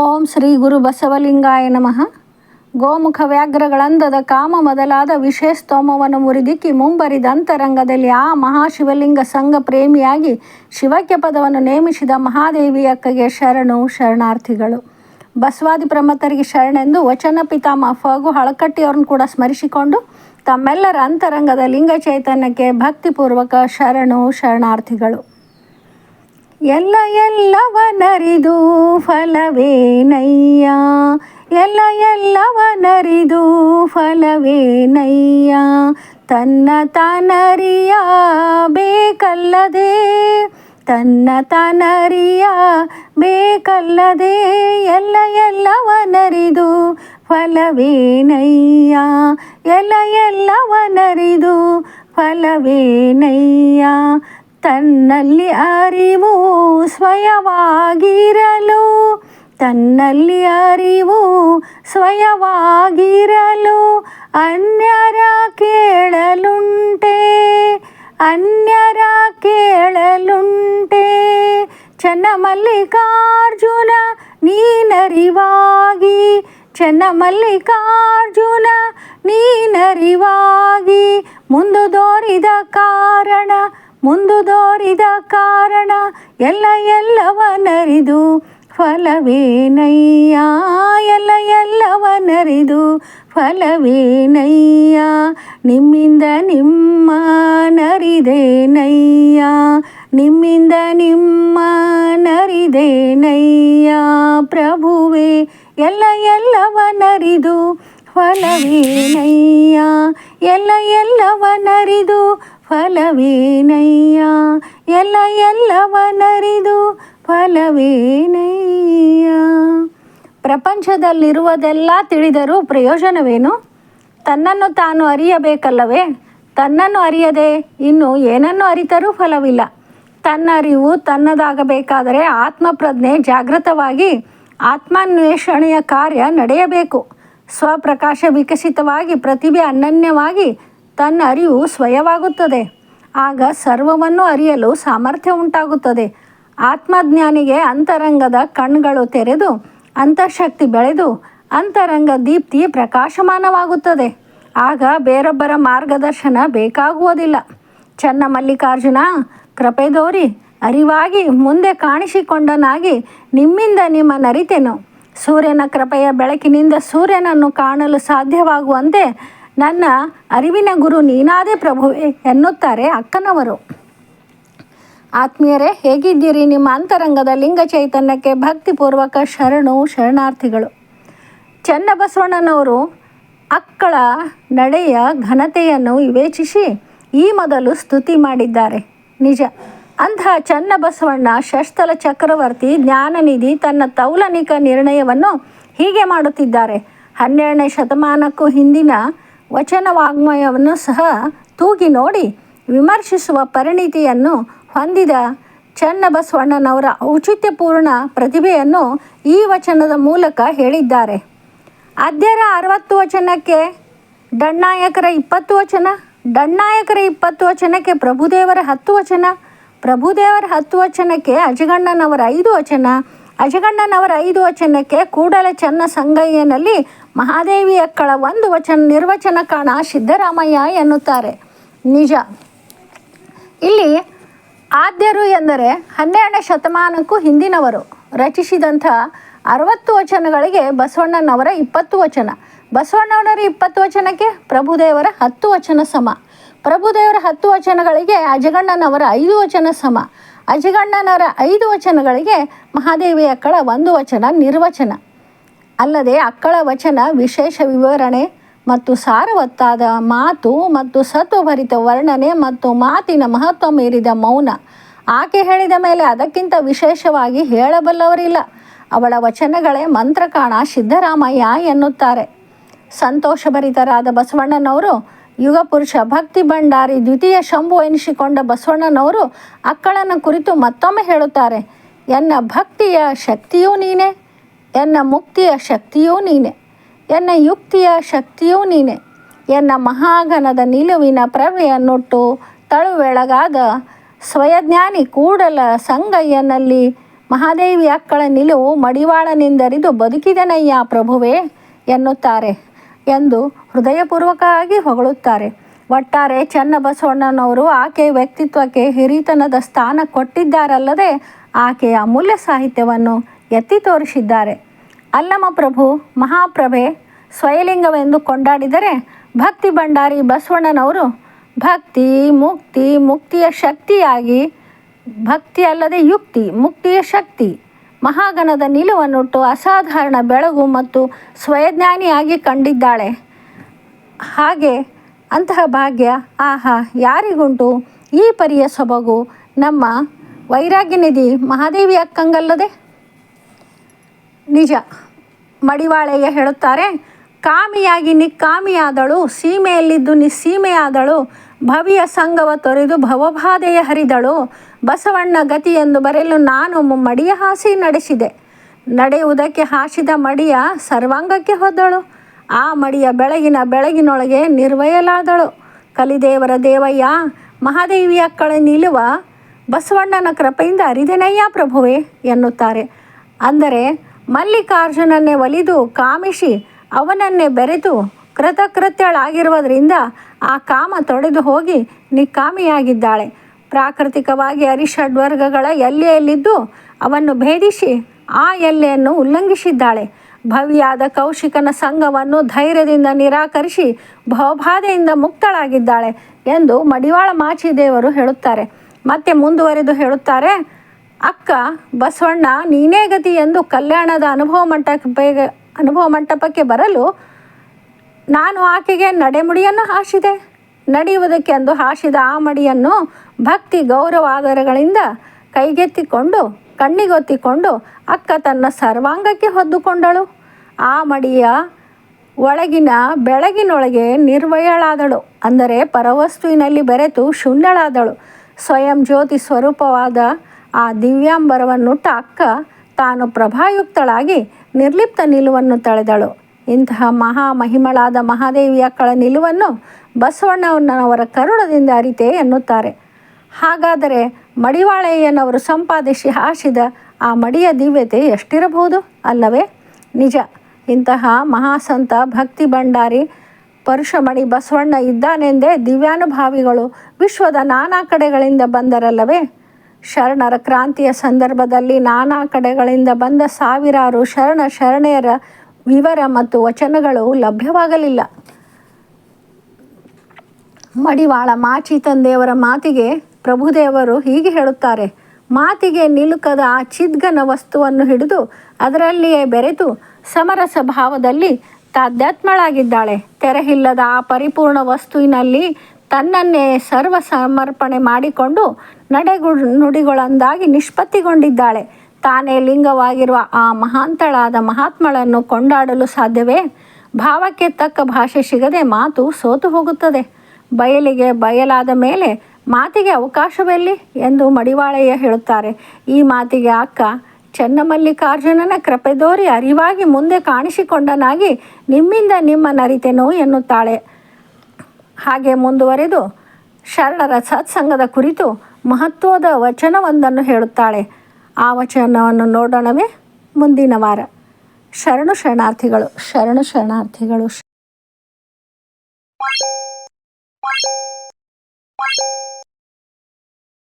ಓಂ ಶ್ರೀ ಗುರು ಬಸವಲಿಂಗಾಯ ನಮಃ. ಗೋಮುಖ ವ್ಯಾಘ್ರಗಳಂದದ ಕಾಮ ಮೊದಲಾದ ವಿಶೇಷ ಸ್ತೋಮವನ್ನು ಮುರಿದಿಕ್ಕಿ ಮುಂಬರಿದ ಅಂತರಂಗದಲ್ಲಿ ಆ ಮಹಾಶಿವಲಿಂಗ ಸಂಘ ಪ್ರೇಮಿಯಾಗಿ ಶಿವಕ್ಕೆ ಪದವನ್ನು ನೇಮಿಸಿದ ಮಹಾದೇವಿ ಅಕ್ಕಗೆ ಶರಣು ಶರಣಾರ್ಥಿಗಳು. ಬಸವಾದಿ ಪ್ರಮತರಿಗೆ ಶರಣೆಂದು ವಚನ ಪಿತಾಮ ಫಗು ಹಳಕಟ್ಟಿಯವ್ರನ್ನ ಕೂಡ ಸ್ಮರಿಸಿಕೊಂಡು ತಮ್ಮೆಲ್ಲರ ಅಂತರಂಗದ ಲಿಂಗ ಚೈತನ್ಯಕ್ಕೆ ಭಕ್ತಿಪೂರ್ವಕ ಶರಣು ಶರಣಾರ್ಥಿಗಳು. ಎಲ್ಲ ಎಲ್ಲವನರಿದು ಫಲವೇನಯ್ಯ? ಎಲ್ಲ ಎಲ್ಲವನರಿದು ಫಲವೇನಯ್ಯ? ತನ್ನ ತಾನರಿಯ ಬೇಕಲ್ಲದೆ, ತನ್ನ ತಾನರಿಯ ಬೇಕಲ್ಲದೆ ಎಲ್ಲ ಎಲ್ಲವನರಿದು ಫಲವೇನಯ್ಯ? ಎಲ್ಲ ಎಲ್ಲವನರಿದು ಫಲವೇನಯ್ಯ? ತನ್ನಲ್ಲಿ ಅರಿವು ಸ್ವಯವಾಗಿರಲು, ತನ್ನಲ್ಲಿ ಅರಿವು ಸ್ವಯವಾಗಿರಲು ಅನ್ಯರ ಕೇಳಲುಂಟೆ ಅನ್ಯರ ಕೇಳಲುಂಟೆ. ಚನ್ನಮಲ್ಲಿಕಾರ್ಜುನ ನೀನರಿವಾಗಿ ಚನ್ನಮಲ್ಲಿಕಾರ್ಜುನ ನೀನರಿವಾಗಿ ಮುಂದುದೋರಿದ ಕಾರಣ ಮುಂದುದೋರಿದ ಕಾರಣ ಎಲ್ಲ ಎಲ್ಲವನರಿದು ಫಲವೇನಯ್ಯ? ಎಲ್ಲ ಎಲ್ಲವನರಿದು ಫಲವೇನಯ್ಯ? ನಿಮ್ಮಿಂದ ನಿಮ್ಮ ನರಿದೇನಯ್ಯ ನಿಮ್ಮಿಂದ ನಿಮ್ಮ ನರಿದೇನಯ್ಯ ಪ್ರಭುವೇ, ಎಲ್ಲ ಎಲ್ಲವನರಿದು ಫಲವೇನಯ್ಯ? ಎಲ್ಲ ಎಲ್ಲವನರಿದು ಫಲವೇನಯ್ಯ? ಎಲ್ಲ ಎಲ್ಲವನರಿದು ಫಲವೇನಯ್ಯ? ಪ್ರಪಂಚದಲ್ಲಿರುವುದೆಲ್ಲ ತಿಳಿದರೂ ಪ್ರಯೋಜನವೇನು? ತನ್ನನ್ನು ತಾನು ಅರಿಯಬೇಕಲ್ಲವೇ? ತನ್ನನ್ನು ಅರಿಯದೆ ಇನ್ನು ಏನನ್ನು ಅರಿತರೂ ಫಲವಿಲ್ಲ. ತನ್ನ ಅರಿವು ತನ್ನದಾಗಬೇಕಾದರೆ ಆತ್ಮಪ್ರಜ್ಞೆ ಜಾಗೃತವಾಗಿ ಆತ್ಮಾನ್ವೇಷಣೆಯ ಕಾರ್ಯ ನಡೆಯಬೇಕು. ಸ್ವಪ್ರಕಾಶ ವಿಕಸಿತವಾಗಿ, ಪ್ರತಿಭೆ ಅನನ್ಯವಾಗಿ ತನ್ನ ಅರಿವು ಸ್ವಯವಾಗುತ್ತದೆ. ಆಗ ಸರ್ವವನ್ನು ಅರಿಯಲು ಸಾಮರ್ಥ್ಯ ಉಂಟಾಗುತ್ತದೆ. ಆತ್ಮಜ್ಞಾನಿಗೆ ಅಂತರಂಗದ ಕಣ್ಗಳು ತೆರೆದು, ಅಂತಃಶಕ್ತಿ ಬೆಳೆದು, ಅಂತರಂಗ ದೀಪ್ತಿ ಪ್ರಕಾಶಮಾನವಾಗುತ್ತದೆ. ಆಗ ಬೇರೊಬ್ಬರ ಮಾರ್ಗದರ್ಶನ ಬೇಕಾಗುವುದಿಲ್ಲ. ಚನ್ನ ಮಲ್ಲಿಕಾರ್ಜುನ ಕೃಪೆದೋರಿ ಅರಿವಾಗಿ ಮುಂದೆ ಕಾಣಿಸಿಕೊಂಡನಾಗಿ ನಿಮ್ಮಿಂದ ನಿಮ್ಮ ನರಿತೆನು. ಸೂರ್ಯನ ಕೃಪೆಯ ಬೆಳಕಿನಿಂದ ಸೂರ್ಯನನ್ನು ಕಾಣಲು ಸಾಧ್ಯವಾಗುವಂತೆ ನನ್ನ ಅರಿವಿನ ಗುರು ನೀನಾದೇ ಪ್ರಭುವೆ ಎನ್ನುತ್ತಾರೆ ಅಕ್ಕನವರು. ಆತ್ಮೀಯರೇ, ಹೇಗಿದ್ದೀರಿ? ನಿಮ್ಮ ಅಂತರಂಗದ ಲಿಂಗ ಚೈತನ್ಯಕ್ಕೆ ಭಕ್ತಿಪೂರ್ವಕ ಶರಣು ಶರಣಾರ್ಥಿಗಳು. ಚನ್ನಬಸವಣ್ಣನವರು ಅಕ್ಕಳ ನಡೆಯ ಘನತೆಯನ್ನು ವಿವೇಚಿಸಿ ಈ ಮೊದಲು ಸ್ತುತಿ ಮಾಡಿದ್ದಾರೆ. ನಿಜ ಅಂತಹ ಚನ್ನಬಸವಣ್ಣ ಶಸ್ತಲ ಚಕ್ರವರ್ತಿ ಜ್ಞಾನನಿಧಿ ತನ್ನ ತೌಲನಿಕ ನಿರ್ಣಯವನ್ನು ಹೀಗೆ ಮಾಡುತ್ತಿದ್ದಾರೆ. ಹನ್ನೆರಡನೇ ಶತಮಾನಕ್ಕೂ ಹಿಂದಿನ ವಚನ ವಾಗ್ಮಯವನ್ನು ಸಹ ತೂಗಿ ನೋಡಿ ವಿಮರ್ಶಿಸುವ ಪರಿಣಿತಿಯನ್ನು ಹೊಂದಿದ ಚನ್ನಬಸವಣ್ಣನವರ ಔಚಿತ್ಯಪೂರ್ಣ ಪ್ರತಿಭೆಯನ್ನು ಈ ವಚನದ ಮೂಲಕ ಹೇಳಿದ್ದಾರೆ. ಅದ್ಯರ ಅರವತ್ತು ವಚನಕ್ಕೆ ಡಣ್ಣಾಯಕರ ಇಪ್ಪತ್ತು ವಚನ ಡಣ್ಣಾಯಕರ ಇಪ್ಪತ್ತು ವಚನಕ್ಕೆ ಪ್ರಭುದೇವರ ಹತ್ತು ವಚನ, ಪ್ರಭುದೇವರ ಹತ್ತು ವಚನಕ್ಕೆ ಅಜಗಣ್ಣನವರ ಐದು ವಚನ, ಅಜಗಣ್ಣನವರ ಐದು ವಚನಕ್ಕೆ ಕೂಡಲ ಚನ್ನ ಸಂಗಯ್ಯನಲ್ಲಿ ಮಹಾದೇವಿ ಅಕ್ಕಳ ಒಂದು ವಚನ, ನಿರ್ವಚನ ಕಾಣ ಸಿದ್ದರಾಮಯ್ಯ ಎನ್ನುತ್ತಾರೆ. ನಿಜ. ಇಲ್ಲಿ ಆದ್ಯರು ಎಂದರೆ ಹನ್ನೆರಡನೇ ಶತಮಾನಕ್ಕೂ ಹಿಂದಿನವರು. ರಚಿಸಿದಂಥ ಅರವತ್ತು ವಚನಗಳಿಗೆ ಬಸವಣ್ಣನವರ ಇಪ್ಪತ್ತು ವಚನ. ಬಸವಣ್ಣನವರ ಇಪ್ಪತ್ತು ವಚನಕ್ಕೆ ಪ್ರಭುದೇವರ ಹತ್ತು ವಚನ ಸಮ. ಪ್ರಭುದೇವರ ಹತ್ತು ವಚನಗಳಿಗೆ ಅಜಗಣ್ಣನವರ ಐದು ವಚನ ಸಮ. ಅಜಗಣ್ಣನವರ ಐದು ವಚನಗಳಿಗೆ ಮಹಾದೇವಿ ಅಕ್ಕಳ ಒಂದು ವಚನ ನಿರ್ವಚನ. ಅಲ್ಲದೆ ಅಕ್ಕಳ ವಚನ, ವಿಶೇಷ ವಿವರಣೆ ಮತ್ತು ಸಾರವತ್ತಾದ ಮಾತು ಮತ್ತು ಸತ್ವಭರಿತ ವರ್ಣನೆ ಮತ್ತು ಮಾತಿನ ಮಹತ್ವ ಮೀರಿದ ಮೌನ. ಆಕೆ ಹೇಳಿದ ಮೇಲೆ ಅದಕ್ಕಿಂತ ವಿಶೇಷವಾಗಿ ಹೇಳಬಲ್ಲವರಿಲ್ಲ. ಅವಳ ವಚನಗಳೇ ಮಂತ್ರಕಾಣ ಸಿದ್ದರಾಮಯ್ಯ ಎನ್ನುತ್ತಾರೆ. ಸಂತೋಷಭರಿತರಾದ ಬಸವಣ್ಣನವರು ಯುಗಪುರುಷ ಭಕ್ತಿ ಭಂಡಾರಿ ದ್ವಿತೀಯ ಶಂಭು ಎನಿಸಿಕೊಂಡ ಬಸವಣ್ಣನವರು ಅಕ್ಕಳನ್ನು ಕುರಿತು ಮತ್ತೊಮ್ಮೆ ಹೇಳುತ್ತಾರೆ, ಎನ್ನ ಭಕ್ತಿಯ ಶಕ್ತಿಯೂ ನೀನೆ. ಎನ್ನ ಮುಕ್ತಿಯ ಶಕ್ತಿಯೂ ನೀನೆ, ಎನ್ನ ಯುಕ್ತಿಯ ಶಕ್ತಿಯೂ ನೀನೆ, ಎನ್ನ ಮಹಾಗನದ ನಿಲುವಿನ ಪ್ರಭೆಯನ್ನುಟ್ಟು ತಳುವೆಳಗಾದ ಸ್ವಯಜ್ಞಾನಿ ಕೂಡಲ ಸಂಗಯ್ಯನಲ್ಲಿ ಮಹಾದೇವಿ ಅಕ್ಕಳ ನಿಲುವು ಮಡಿವಾಳನಿಂದರಿದು ಬದುಕಿದನಯ್ಯ ಪ್ರಭುವೇ ಎನ್ನುತ್ತಾರೆ ಎಂದು ಹೃದಯಪೂರ್ವಕವಾಗಿ ಹೊಗಳುತ್ತಾರೆ. ಒಟ್ಟಾರೆ ಚನ್ನಬಸವಣ್ಣನವರು ಆಕೆಯ ವ್ಯಕ್ತಿತ್ವಕ್ಕೆ ಹಿರಿತನದ ಸ್ಥಾನ ಕೊಟ್ಟಿದ್ದಾರಲ್ಲದೆ ಆಕೆಯ ಅಮೂಲ್ಯ ಸಾಹಿತ್ಯವನ್ನು ಎತ್ತಿ ತೋರಿಸಿದ್ದಾರೆ. ಅಲ್ಲಮ ಪ್ರಭು, ಮಹಾಪ್ರಭೆ, ಸ್ವಯಲಿಂಗವೆಂದು ಕೊಂಡಾಡಿದರೆ ಭಕ್ತಿ ಭಂಡಾರಿ ಬಸವಣ್ಣನವರು ಭಕ್ತಿ, ಮುಕ್ತಿ, ಮುಕ್ತಿಯ ಶಕ್ತಿಯಾಗಿ, ಭಕ್ತಿ ಅಲ್ಲದೆ ಯುಕ್ತಿ, ಮುಕ್ತಿಯ ಶಕ್ತಿ, ಮಹಾಗಣದ ನಿಲುವನ್ನುಟ್ಟು ಅಸಾಧಾರಣ ಬೆಳಗು ಮತ್ತು ಸ್ವಯಜ್ಞಾನಿಯಾಗಿ ಕಂಡಿದ್ದಾಳೆ. ಹಾಗೆ ಅಂತಹ ಭಾಗ್ಯ, ಆಹಾ, ಯಾರಿಗುಂಟು? ಈ ಪರಿಯ ಸೊಬಗು ನಮ್ಮ ವೈರಾಗ್ಯನಿಧಿ ಮಹಾದೇವಿ ಅಕ್ಕಂಗಲ್ಲದೆ ನಿಜ. ಮಡಿವಾಳೆಯ ಹೇಳುತ್ತಾರೆ, ಕಾಮಿಯಾಗಿ ನಿಕ್ಕಾಮಿಯಾದಳು ಸೀಮೆಯಲ್ಲಿದ್ದು ನಿಸ್ಸೀಮೆಯಾದಳು ಭವಿಯ ಸಂಗವ ತೊರೆದು ಭವಬಾಧೆಯ ಹರಿದಳು, ಬಸವಣ್ಣ ಗತಿ ಎಂದು ಬರೆಯಲು ನಾನು ಮಡಿಯ ಹಾಸಿ ನಡೆಸಿದೆ. ನಡೆಯುವುದಕ್ಕೆ ಹಾಸಿದ ಮಡಿಯ ಸರ್ವಾಂಗಕ್ಕೆ ಹೊದ್ದಳು ಆ ಮಡಿಯ ಬೆಳಗಿನ ಬೆಳಗಿನೊಳಗೆ ನಿರ್ವಯಲಾದಳು ಕಲಿದೇವರ ದೇವಯ್ಯ, ಮಹಾದೇವಿಯ ಕಳೆ ನಿಲುವ, ಬಸವಣ್ಣನ ಕೃಪೆಯಿಂದ ಅರಿದೆನಯ್ಯ ಪ್ರಭುವೆ ಎನ್ನುತ್ತಾರೆ. ಅಂದರೆ ಮಲ್ಲಿಕಾರ್ಜುನನ್ನೇ ಒಲಿದು ಕಾಮಿಸಿ ಅವನನ್ನೇ ಬೆರೆತು ಕೃತಕೃತ್ಯಳಾಗಿರುವುದರಿಂದ ಆ ಕಾಮ ತೊಡೆದು ಹೋಗಿ ನಿಕ್ಕಾಮಿಯಾಗಿದ್ದಾಳೆ. ಪ್ರಾಕೃತಿಕವಾಗಿ ಅರಿಷಡ್ವರ್ಗಗಳ ಎಲ್ಲೆಯಲ್ಲಿದ್ದು ಅವನ್ನು ಭೇದಿಸಿ ಆ ಎಲ್ಲೆಯನ್ನು ಉಲ್ಲಂಘಿಸಿದ್ದಾಳೆ. ಭವ್ಯಾದ ಕೌಶಿಕನ ಸಂಘವನ್ನು ಧೈರ್ಯದಿಂದ ನಿರಾಕರಿಸಿ ಭವಬಾಧೆಯಿಂದ ಮುಕ್ತಳಾಗಿದ್ದಾಳೆ ಎಂದು ಮಡಿವಾಳ ಮಾಚಿದೇವರು ಹೇಳುತ್ತಾರೆ. ಮತ್ತೆ ಮುಂದುವರೆದು ಹೇಳುತ್ತಾರೆ ಅಕ್ಕ, ಬಸವಣ್ಣ, ನೀನೇ ಗತಿ ಎಂದು ಕಲ್ಯಾಣದ ಅನುಭವ ಮಂಟಪ ಅನುಭವ ಮಂಟಪಕ್ಕೆ ಬರಲು ನಾನು ಆಕೆಗೆ ನಡೆಮುಡಿಯನ್ನು ಹಾಸಿದೆ. ನಡೆಯುವುದಕ್ಕೆಂದು ಹಾಸಿದ ಆ ಮಡಿಯನ್ನು ಭಕ್ತಿ ಗೌರವಾದರಗಳಿಂದ ಕೈಗೆತ್ತಿಕೊಂಡು, ಕಣ್ಣಿಗೊತ್ತಿಕೊಂಡು ಅಕ್ಕ ತನ್ನ ಸರ್ವಾಂಗಕ್ಕೆ ಹೊದ್ದುಕೊಂಡಳು. ಆ ಮಡಿಯ ಒಳಗಿನ ಬೆಳಗಿನೊಳಗೆ ನಿರ್ವಯಳಾದಳು. ಅಂದರೆ ಪರವಸ್ತುವಿನಲ್ಲಿ ಬೆರೆತು ಶೂನ್ಯಳಾದಳು. ಸ್ವಯಂ ಜ್ಯೋತಿ ಸ್ವರೂಪವಾದ ಆ ದಿವ್ಯಾಂಬರವನ್ನುಟ್ಟ ಅಕ್ಕ ತಾನು ಪ್ರಭಾಯುಕ್ತಳಾಗಿ ನಿರ್ಲಿಪ್ತ ನಿಲುವನ್ನು ತಳೆದಳು. ಇಂತಹ ಮಹಾ ಮಹಿಮಳಾದ ಮಹಾದೇವಿ ಅಕ್ಕಳ ನಿಲುವನ್ನು ಬಸವಣ್ಣನವರ ಕರುಣದಿಂದ ಅರಿತೆ ಎನ್ನುತ್ತಾರೆ. ಹಾಗಾದರೆ ಮಡಿವಾಳಯ್ಯನವರು ಸಂಪಾದಿಸಿ ಹಾಸಿದ ಆ ಮಡಿಯ ದಿವ್ಯತೆ ಎಷ್ಟಿರಬಹುದು ಅಲ್ಲವೇ? ನಿಜ, ಇಂತಹ ಮಹಾಸಂತ ಭಕ್ತಿ ಭಂಡಾರಿ ಪರುಷಮಣಿ ಬಸವಣ್ಣ ಇದ್ದಾನೆಂದೇ ದಿವ್ಯಾನುಭಾವಿಗಳು ವಿಶ್ವದ ನಾನಾ ಕಡೆಗಳಿಂದ ಬಂದರಲ್ಲವೇ? ಶರಣರ ಕ್ರಾಂತಿಯ ಸಂದರ್ಭದಲ್ಲಿ ನಾನಾ ಕಡೆಗಳಿಂದ ಬಂದ ಸಾವಿರಾರು ಶರಣ ಶರಣೆಯರ ವಿವರ ಮತ್ತು ವಚನಗಳು ಲಭ್ಯವಾಗಲಿಲ್ಲ. ಮಡಿವಾಳ ಮಾಚಿ ತಂದೆಯವರ ಮಾತಿಗೆ ಪ್ರಭುದೇವರು ಹೀಗೆ ಹೇಳುತ್ತಾರೆ, ಮಾತಿಗೆ ನಿಲುಕದ ಆ ಚಿದ್ಗನ ವಸ್ತುವನ್ನು ಹಿಡಿದು ಅದರಲ್ಲಿಯೇ ಬೆರೆತು ಸಮರಸ ಭಾವದಲ್ಲಿ ತಾಧ್ಯಾತ್ಮಳಾಗಿದ್ದಾಳೆ ತೆರೆಹಿಲ್ಲದ ಆ ಪರಿಪೂರ್ಣ ವಸ್ತುವಿನಲ್ಲಿ ತನ್ನನ್ನೇ ಸರ್ವ ಸಮರ್ಪಣೆ ಮಾಡಿಕೊಂಡು ನಡೆಗು ನುಡಿಗಳೊಂದಾಗಿ ನಿಷ್ಪತ್ತಿಗೊಂಡಿದ್ದಾಳೆ. ತಾನೇ ಲಿಂಗವಾಗಿರುವ ಆ ಮಹಾಂತಳಾದ ಮಹಾತ್ಮಳನ್ನು ಕೊಂಡಾಡಲು ಸಾಧ್ಯವೇ? ಭಾವಕ್ಕೆ ತಕ್ಕ ಭಾಷೆ ಸಿಗದೆ ಮಾತು ಸೋತು ಹೋಗುತ್ತದೆ. ಬಯಲಿಗೆ ಬಯಲಾದ ಮೇಲೆ ಮಾತಿಗೆ ಅವಕಾಶವೆಲ್ಲಿ? ಎಂದು ಮಡಿವಾಳಯ್ಯ ಹೇಳುತ್ತಾರೆ. ಈ ಮಾತಿಗೆ ಅಕ್ಕ, ಚನ್ನಮಲ್ಲಿಕಾರ್ಜುನನ ಕೃಪೆದೋರಿ ಅರಿವಾಗಿ ಮುಂದೆ ಕಾಣಿಸಿಕೊಂಡನಾಗಿ ನಿಮ್ಮಿಂದ ನಿಮ್ಮ ನರಿತೆನೋ ಎನ್ನುತ್ತಾಳೆ. ಹಾಗೆ ಮುಂದುವರೆದು ಶರಣರ ಸತ್ಸಂಗದ ಕುರಿತು ಮಹತ್ವದ ವಚನವೊಂದನ್ನು ಹೇಳುತ್ತಾಳೆ. ಆ ವಚನವನ್ನು ನೋಡೋಣವೇ ಮುಂದಿನ ವಾರ. ಶರಣು ಶರಣಾರ್ಥಿಗಳು ಶರಣು ಶರಣಾರ್ಥಿಗಳು